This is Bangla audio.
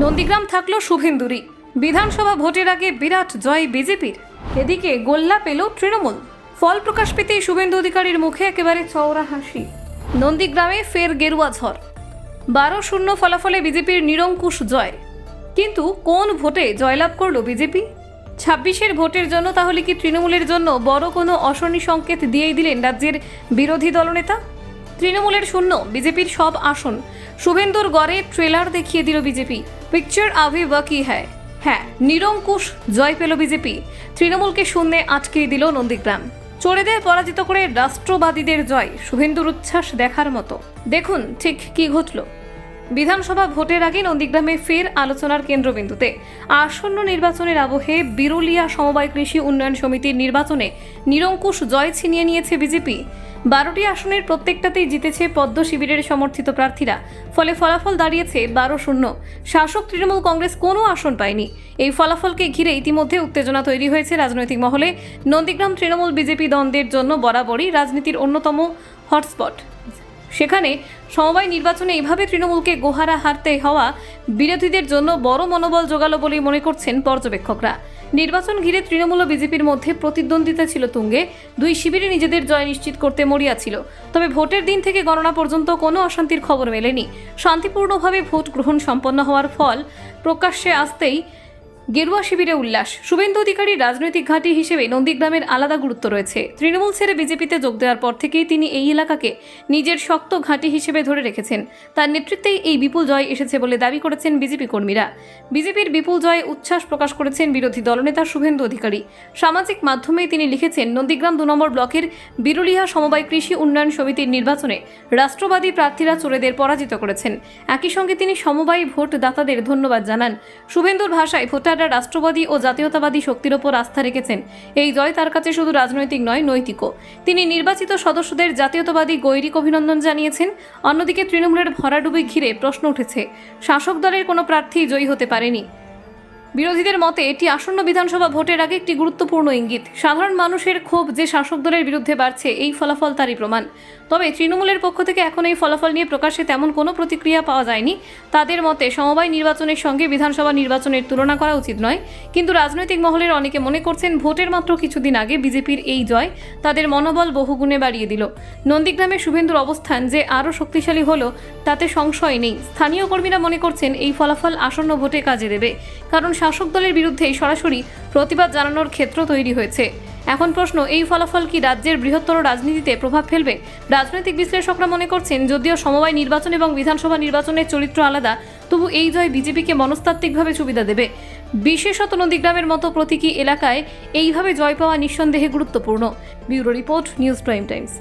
নন্দীগ্রাম থাকল শুভেন্দুরই। বিধানসভা ভোটের আগে বিরাট জয় বিজেপির। এদিকে গোল্লা পেল তৃণমূল। ফল প্রকাশ পেতেই শুভেন্দু অধিকারীর মুখে একেবারে চওড়া হাসি। নন্দীগ্রামে ফের গেরুয়া ঝড়। বারো শূন্য ফলাফলে বিজেপির নিরঙ্কুশ জয়। কিন্তু কোন ভোটে জয়লাভ করল বিজেপি? ছাব্বিশের ভোটের জন্য তাহলে কি তৃণমূলের জন্য বড় কোনো অশনি সংকেত দিয়েই দিলেন রাজ্যের বিরোধী দলনেতা? তৃণমূলের শূন্য, বিজেপির সব আসন। শুভেন্দুর গড়ে ট্রেলার দেখিয়ে দিল বিজেপি। পিকচার আভি বাকি হ্যায় হ্যাঁ নিরঙ্কুশ জয় পেল বিজেপি। তৃণমূলকে শূন্যে আটকে দিল নন্দীগ্রাম। চোরেদের পরাজিত করে রাষ্ট্রবাদীদের জয় শুভেন্দুর উচ্ছ্বাস দেখার মতো। দেখুন ঠিক কি ঘটল। বিধানসভা ভোটের আগে নন্দীগ্রামে ফের আলোচনার কেন্দ্রবিন্দুতে। আসন্ন নির্বাচনের আবহে বিরুলিয়া সমবায় কৃষি উন্নয়ন সমিতির নির্বাচনে নিরঙ্কুশ জয় ছিনিয়ে নিয়েছে বিজেপি। বারোটি আসনের প্রত্যেকটাতেই জিতেছে পদ্ম শিবিরের সমর্থিত প্রার্থীরা। ফলে ফলাফল দাঁড়িয়েছে বারো শূন্য। শাসক তৃণমূল কংগ্রেস কোনো আসন পায়নি। এই ফলাফলকে ঘিরে ইতিমধ্যে উত্তেজনা তৈরি হয়েছে রাজনৈতিক মহলে। নন্দীগ্রাম তৃণমূল বিজেপি দ্বন্দ্বের জন্য বরাবরই রাজনীতির অন্যতম হটস্পট। সেখানে সমবায় নির্বাচনে এইভাবে তৃণমূলকে গোহারা হারতে হওয়া বিরোধীদের জন্য বড় মনোবল জোগালো বলেই মনে করছেন পর্যবেক্ষকরা। নির্বাচন ঘিরে তৃণমূল ও বিজেপির মধ্যে প্রতিদ্বন্দ্বিতা ছিল তুঙ্গে। দুই শিবিরে নিজেদের জয় নিশ্চিত করতে মরিয়া ছিল। তবে ভোটের দিন থেকে গণনা পর্যন্ত কোনো অশান্তির খবর মেলেনি। শান্তিপূর্ণভাবে ভোট গ্রহণ সম্পন্ন হওয়ার ফল প্রকাশ্যে আসতেই গেরুয়া শিবিরে উল্লাস। শুভেন্দু অধিকারী রাজনৈতিক ঘাঁটি হিসেবে নন্দীগ্রামের আলাদা গুরুত্ব রয়েছে। তৃণমূল ছেড়ে বিজেপিতে যোগ দেওয়ার পর থেকেই তিনি এই এলাকাকে নিজের শক্ত ঘাঁটি হিসেবে ধরে রেখেছেন। তার নেতৃত্বেই এই বিপুল জয় এসেছে বলে দাবি করেছেন বিজেপি কর্মীরা। বিজেপির বিপুল জয়ে উচ্ছ্বাস প্রকাশ করেছেন বিরোধী দলনেতা শুভেন্দু অধিকারী। সামাজিক মাধ্যমেই তিনি লিখেছেন, নন্দীগ্রাম দু নম্বর ব্লকের বিরুলিয়া সমবায় কৃষি উন্নয়ন সমিতির নির্বাচনে রাষ্ট্রবাদী প্রার্থীরা চোরেদের পরাজিত করেছেন। একই সঙ্গে তিনি সমবায়ী ভোট দাতাদের ধন্যবাদ জানান। শুভেন্দুর ভাষায় ভোটাররা রাষ্ট্রবাদী ও জাতীয়তাবাদী শক্তির ওপর আস্থা রেখেছেন। এই জয় তার কাছে শুধু রাজনৈতিক নয়, নৈতিকও। তিনি নির্বাচিত সদস্যদের জাতীয়তাবাদী গৈরিক অভিনন্দন জানিয়েছেন। অন্যদিকে তৃণমূলের ভরাডুবি ঘিরে প্রশ্ন উঠেছে, শাসক দলের কোনো প্রার্থী জয়ী হতে পারেনি। বিরোধীদের মতে, এটি আসন্ন বিধানসভা ভোটের আগে একটি গুরুত্বপূর্ণ ইঙ্গিত। সাধারণ মানুষের ক্ষোভ যে শাসক দলের বিরুদ্ধে বাড়ছে, এই ফলাফল তারই প্রমাণ। তবে তৃণমূলের পক্ষ থেকে এখন এই ফলাফল নিয়ে প্রকাশ্যে তেমন কোনো প্রতিক্রিয়া পাওয়া যায়নি। তাদের মতে, সমবায় নির্বাচনের সঙ্গে বিধানসভা নির্বাচনের তুলনা করা উচিত নয়। কিন্তু রাজনৈতিক মহলের অনেকে মনে করছেন, ভোটের মাত্র কিছুদিন আগে বিজেপির এই জয় তাদের মনোবল বহুগুণে বাড়িয়ে দিল। নন্দীগ্রামে শুভেন্দুর অবস্থান যে আরও শক্তিশালী হলো, তাতে সংশয় নেই। স্থানীয় কর্মীরা মনে করছেন, এই ফলাফল আসন্ন ভোটে কাজে দেবে। কারণ শাসক দলের বিরুদ্ধে সরাসরি প্রতিবাদ জানানোর ক্ষেত্র তৈরি হয়েছে। এখন প্রশ্ন, এই ফলাফল কি রাজ্যের বৃহত্তর রাজনীতিতে প্রভাব ফেলবে? রাজনৈতিক বিশ্লেষকরা মনে করছেন, যদিও সমবায় নির্বাচন এবং বিধানসভা নির্বাচনের চরিত্র আলাদা, তবু এই জয় বিজেপিকে মনস্তাত্ত্বিকভাবে সুবিধা দেবে। বিশেষত নদীগ্রামের মতো প্রতীকী এলাকায় এইভাবে জয় পাওয়া নিঃসন্দেহে গুরুত্বপূর্ণ। Bureau report, news prime times.